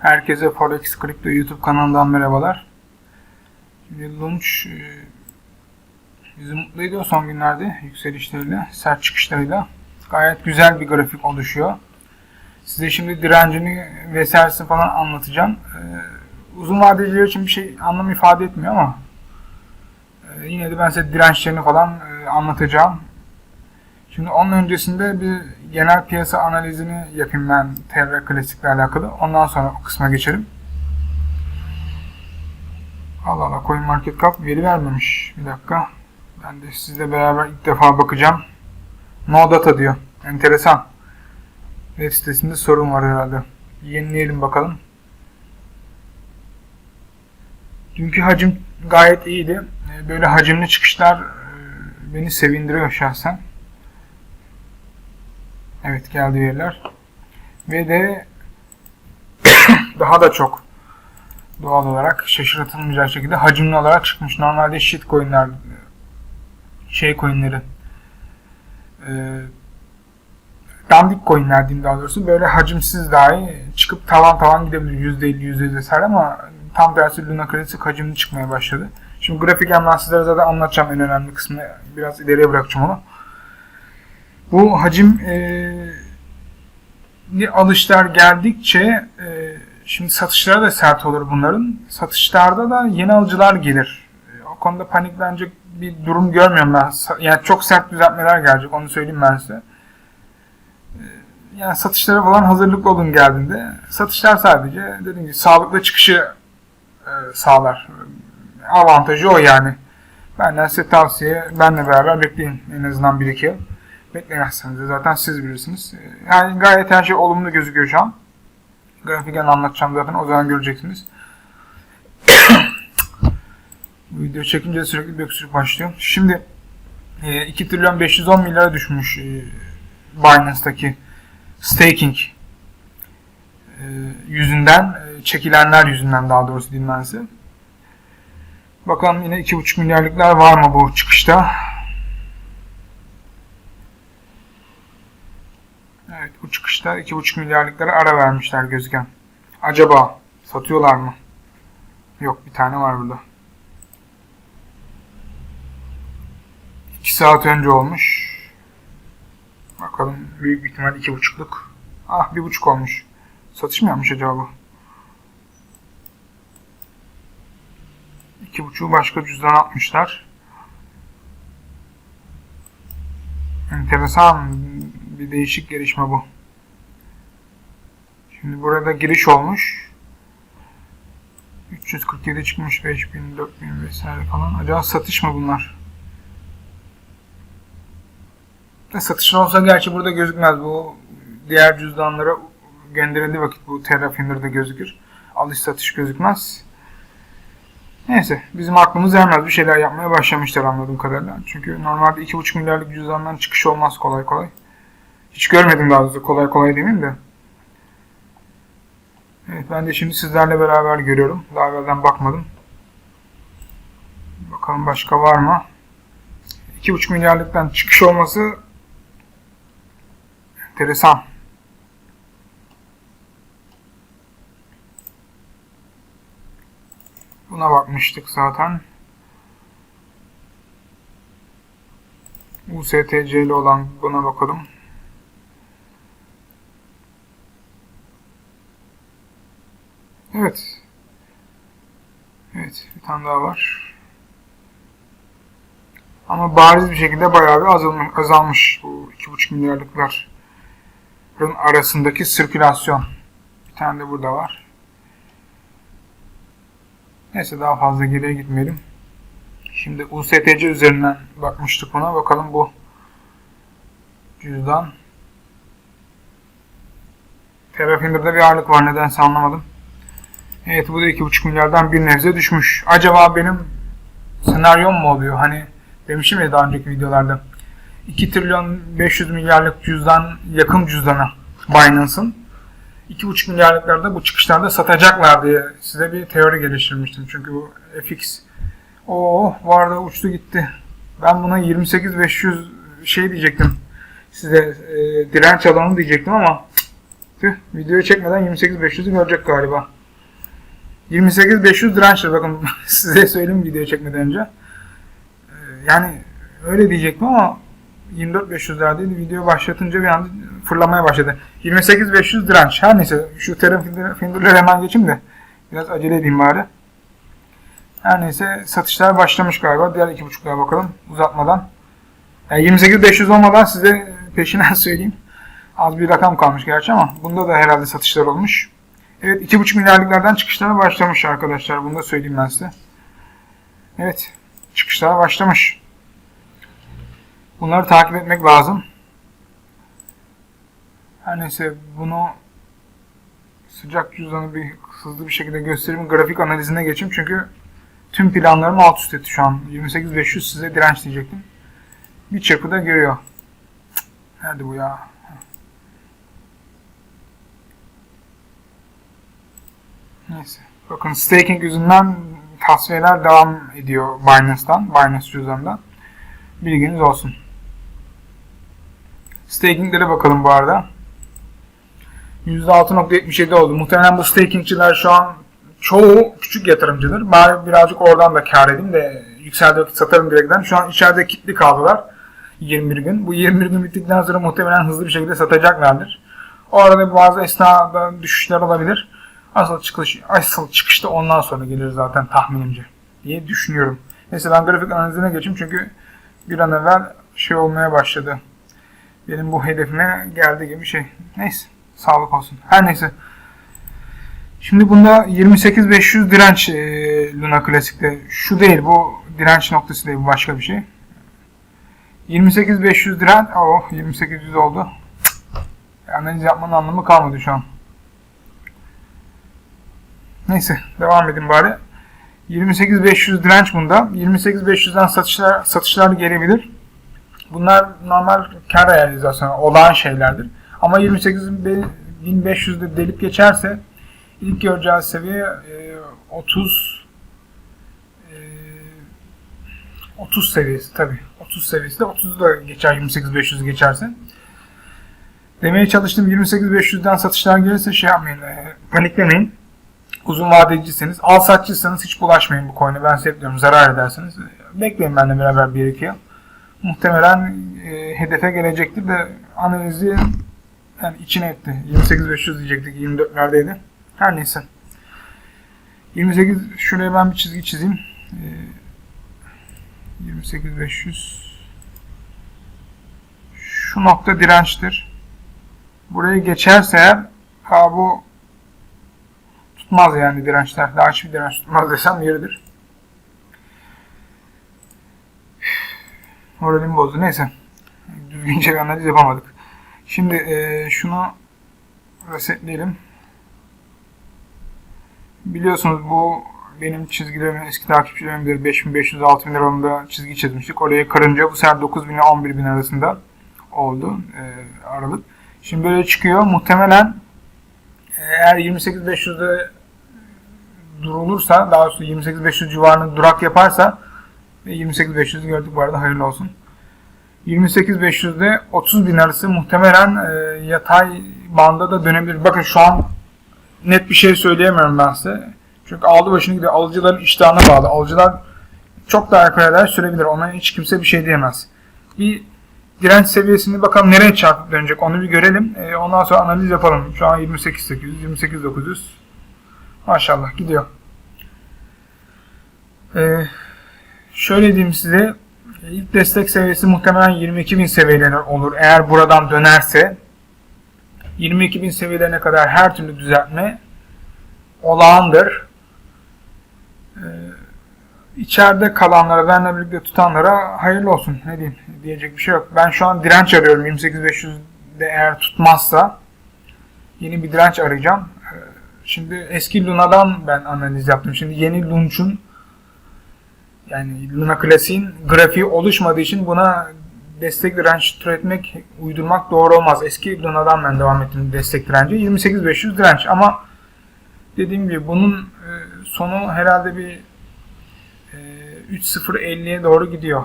Herkese Forex Crypto YouTube kanalından merhabalar. Şimdi Launch e, bizi mutlu ediyor son günlerde yükselişleriyle, sert çıkışlarıyla. Gayet güzel bir grafik oluşuyor. Size şimdi direncini vesairesini falan anlatacağım. E, uzun vadeciler için bir şey anlam ifade etmiyor ama e, yine de ben size dirençlerini falan anlatacağım. Şimdi onun öncesinde bir genel piyasa analizini yapayım ben Terra Classic'le alakalı. Ondan sonra o kısma geçelim. Allah Allah Coin Market Cap veri vermemiş. Bir dakika. Ben de sizle beraber ilk defa bakacağım. No data diyor. Enteresan. Web sitesinde sorun var herhalde. Yenileyelim bakalım. Dünkü hacim gayet iyiydi. Ee, Böyle hacimli çıkışlar e, beni sevindiriyor şahsen. Evet geldi veriler. Ve de daha da çok doğal olarak şaşırtılmayacak şekilde hacimli olarak çıkmış. Normalde shit coinler şey coinleri e, dandik coinler diyeyim daha doğrusu böyle hacimsiz dahi çıkıp tavan tavan gidebilir. %50 %50 vesaire ama tam tersi Luna Classic hacimli çıkmaya başladı. Şimdi grafik ben sizlere zaten anlatacağım en önemli kısmını. Biraz ileriye bırakacağım onu. Bu hacim e, alışlar geldikçe e, şimdi satışlara da sert olur bunların. Satışlarda da yeni alıcılar gelir. E, o konuda paniklenecek bir durum görmüyorum ben. Yani çok sert düzeltmeler gelecek onu söyleyeyim ben size. E, yani satışlara falan hazırlıklı olun geldiğinde. Satışlar sadece dediğim gibi sağlıklı çıkışı e, sağlar. Avantajı o yani. Benden size tavsiye benle beraber bekleyin en azından 1-2 yıl. Beklemezseniz de zaten siz bilirsiniz. Ee, Yani gayet her şey olumlu gözüküyor şu an. Grafiken anlatacağım zaten o zaman göreceksiniz. Video çekince sürekli bir öksürük başlıyor. Şimdi e, 2 trilyon 510 milyara düşmüş e, Binance'daki staking e, yüzünden, e, çekilenler yüzünden daha doğrusu size. Bakalım yine 2,5 milyarlıklar var mı bu çıkışta? Evet bu çıkışta 2,5 milyarlıklara ara vermişler gözüken. Acaba satıyorlar mı? Yok bir tane var burada. 2 saat önce olmuş. Bakalım büyük bir ihtimal 2,5'luk. Ah 1,5 olmuş. Satış mı yapmış acaba bu? 2,5'u başka cüzdan atmışlar. Enteresan bir değişik gelişme bu. Şimdi burada giriş olmuş. 347 çıkmış 5000, 4000 vesaire falan. Acaba satış mı bunlar? E, satışın olsa gerçi burada gözükmez. Bu diğer cüzdanlara gönderildiği vakit bu Terrafinder'da gözükür. Alış satış gözükmez. Neyse bizim aklımız ermez bir şeyler yapmaya başlamışlar anladığım kadarıyla. Çünkü normalde 2,5 milyarlık cüzdandan çıkış olmaz kolay kolay. Hiç görmedim daha doğrusu kolay kolay demeyeyim de. Evet ben de şimdi sizlerle beraber görüyorum. Daha evvelden bakmadım. Bakalım başka var mı? 2,5 milyarlıktan çıkış olması enteresan. Buna bakmıştık zaten. USTC'li olan buna bakalım. Evet. Evet, bir tane daha var. Ama bariz bir şekilde bayağı bir azalmış, azalmış bu 2,5 milyarlıkların arasındaki sirkülasyon. Bir tane de burada var. Neyse daha fazla geriye gitmeyelim. Şimdi USTC üzerinden bakmıştık ona. Bakalım bu cüzdan. Terrafinder'da bir ağırlık var. Nedense anlamadım. Evet bu da 2,5 milyardan bir nebze düşmüş. Acaba benim senaryom mu oluyor? Hani demişim ya daha önceki videolarda. 2 trilyon 500 milyarlık cüzdan yakın cüzdana Binance'ın 2,5 milyarlıklarda bu çıkışlarda satacaklar diye size bir teori geliştirmiştim. Çünkü bu FX o vardı uçtu gitti. Ben buna 28 500 şey diyecektim. Size e, direnç alanı diyecektim ama Tüh, videoyu çekmeden 28.500'ü görecek galiba. 28.500 dirençtir bakın size söyleyeyim videoyu çekmeden önce. Ee, Yani öyle diyecektim ama 24.500'lerdeydi. Video başlatınca bir anda fırlamaya başladı. 28.500 direnç. Her neyse şu terim finderleri hemen geçeyim de biraz acele edeyim bari. Her neyse satışlar başlamış galiba. Diğer 2.5'lara bakalım uzatmadan. Yani 28.500 olmadan size peşinden söyleyeyim. Az bir rakam kalmış gerçi ama bunda da herhalde satışlar olmuş. Evet 2.5 milyarlıklardan çıkışlara başlamış arkadaşlar. Bunu da söyleyeyim ben size. Evet çıkışlar başlamış. Bunları takip etmek lazım. Her neyse bunu sıcak cüzdanı bir hızlı bir şekilde göstereyim. Grafik analizine geçeyim çünkü tüm planlarımı alt üst etti şu an. 28.500 size direnç diyecektim. Bir çırpıda görüyor. Nerede bu ya? Neyse. Bakın staking yüzünden tasfiyeler devam ediyor Binance'dan, Binance cüzdanından. Bilginiz olsun. Stakinglere bakalım bu arada. %6.77 oldu. Muhtemelen bu stakingçiler şu an çoğu küçük yatırımcıdır. Bari birazcık oradan da kar edeyim de yükseldiği vakit satarım direkten. Şu an içeride kilitli kaldılar. 21 gün. Bu 21 gün bittikten sonra muhtemelen hızlı bir şekilde satacaklardır. O arada bazı esnada düşüşler olabilir. Asıl çıkış, asıl çıkış da ondan sonra gelir zaten tahminimce diye düşünüyorum. Neyse ben grafik analizine geçeyim çünkü bir an evvel şey olmaya başladı. Benim bu hedefime geldi gibi şey. Neyse sağlık olsun. Her neyse. Şimdi bunda 28500 direnç e, Luna Classic'te. Şu değil bu direnç noktası değil bu başka bir şey. 28500 direnç. Oh 2800 oldu. Analiz yapmanın anlamı kalmadı şu an. Neyse devam edin bari. 28500 direnç bunda. 28500'den satışlar satışlar gelebilir. Bunlar normal kar realizasyonu olan şeylerdir. Ama 28500'de delip geçerse ilk göreceğiz seviye e, 30 e, 30 seviyesi tabi. 30 seviyesi de 30'u da geçer 28500 geçerse. Demeye çalıştım 28500'den satışlar gelirse şey yapmayın, e, paniklemeyin uzun vadeciyseniz, al satçıysanız hiç bulaşmayın bu coin'e. Ben size diyorum zarar edersiniz. Bekleyin benimle beraber bir iki yıl. Muhtemelen e, hedefe gelecektir de analizi yani içine etti. 28.500 diyecektik 24'lerdeydi. Her neyse. 28 şuraya ben bir çizgi çizeyim. E, 28.500 şu nokta dirençtir. Burayı geçerse eğer ha bu tutmaz yani dirençler. Daha hiçbir direnç tutmaz desem yeridir. Moralim bozdu. Neyse. Düzgünce bir analiz yapamadık. Şimdi e, şunu resetleyelim. Biliyorsunuz bu benim çizgilerimin eski takipçilerimdir. 5500-6000 aralığında çizgi çizmiştik. Oraya kırınca bu sefer 9000 ile 11000 arasında oldu e, aralık. Şimdi böyle çıkıyor. Muhtemelen eğer 28.500'de durulursa, daha doğrusu 28.500 civarında durak yaparsa 28.500'ü gördük bu arada hayırlı olsun. 28.500'de 30 bin arası muhtemelen e, yatay banda da dönebilir. Bakın şu an net bir şey söyleyemiyorum ben size. Çünkü aldı başını gidiyor. Alıcıların iştahına bağlı. Alıcılar çok daha yukarılar sürebilir. Ona hiç kimse bir şey diyemez. Bir direnç seviyesini bakalım nereye çarpıp dönecek onu bir görelim. E, ondan sonra analiz yapalım. Şu an 28.800, 28.900. Maşallah gidiyor. E, şöyle diyeyim size. İlk destek seviyesi muhtemelen 22.000 seviyeleri olur. Eğer buradan dönerse 22.000 seviyelerine kadar her türlü düzeltme olağandır. Ee, içeride kalanlara, benimle birlikte tutanlara hayırlı olsun. Ne diyeyim, diyecek bir şey yok. Ben şu an direnç arıyorum. 28.500'de eğer tutmazsa yeni bir direnç arayacağım. Şimdi eski Luna'dan ben analiz yaptım. Şimdi yeni Launch'un yani Luna Classic'in grafiği oluşmadığı için buna destek direnç türetmek, uydurmak doğru olmaz. Eski Luna'dan ben devam ettim destek direnci. 28.500 direnç ama dediğim gibi bunun e, sonu herhalde bir e, 3.050'ye doğru gidiyor.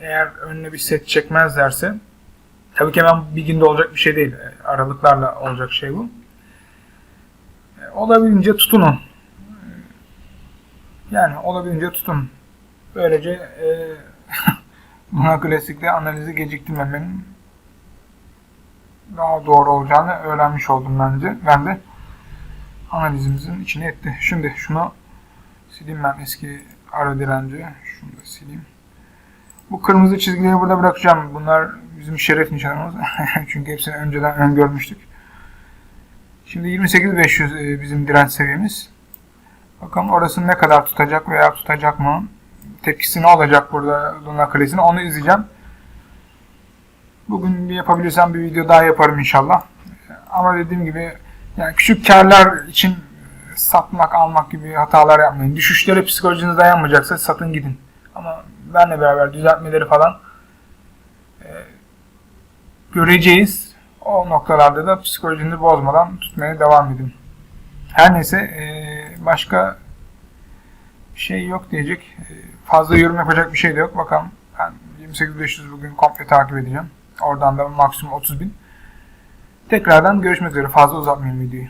E, Eğer önüne bir set çekmezlerse Tabii ki hemen bir günde olacak bir şey değil. E, Aralıklarla olacak şey bu. Olabildiğince tutunun. Yani olabildiğince tutun. Böylece e, buna klasikle analizi geciktirmemenin daha doğru olacağını öğrenmiş oldum bence. Ben de analizimizin içine etti. Şimdi şunu sileyim ben eski ara direnci. Şunu da sileyim. Bu kırmızı çizgileri burada bırakacağım. Bunlar bizim şeref nişanımız. Çünkü hepsini önceden öngörmüştük. Şimdi 28500 e, bizim direnç seviyemiz. Bakalım orası ne kadar tutacak veya tutacak mı? Tepkisi ne olacak burada Luna Kalesi'ne onu izleyeceğim. Bugün bir yapabilirsem bir video daha yaparım inşallah. Ama dediğim gibi yani küçük karlar için satmak, almak gibi hatalar yapmayın. Düşüşlere psikolojiniz dayanmayacaksa satın gidin. Ama benle beraber düzeltmeleri falan e, göreceğiz. O noktalarda da psikolojinizi bozmadan tutmaya devam edin. Her neyse e, başka şey yok diyecek. E, fazla yorum yapacak bir şey de yok. Bakalım ben 28500 bugün komple takip edeceğim. Oradan da maksimum 30 bin. Tekrardan görüşmek üzere. Fazla uzatmayayım videoyu.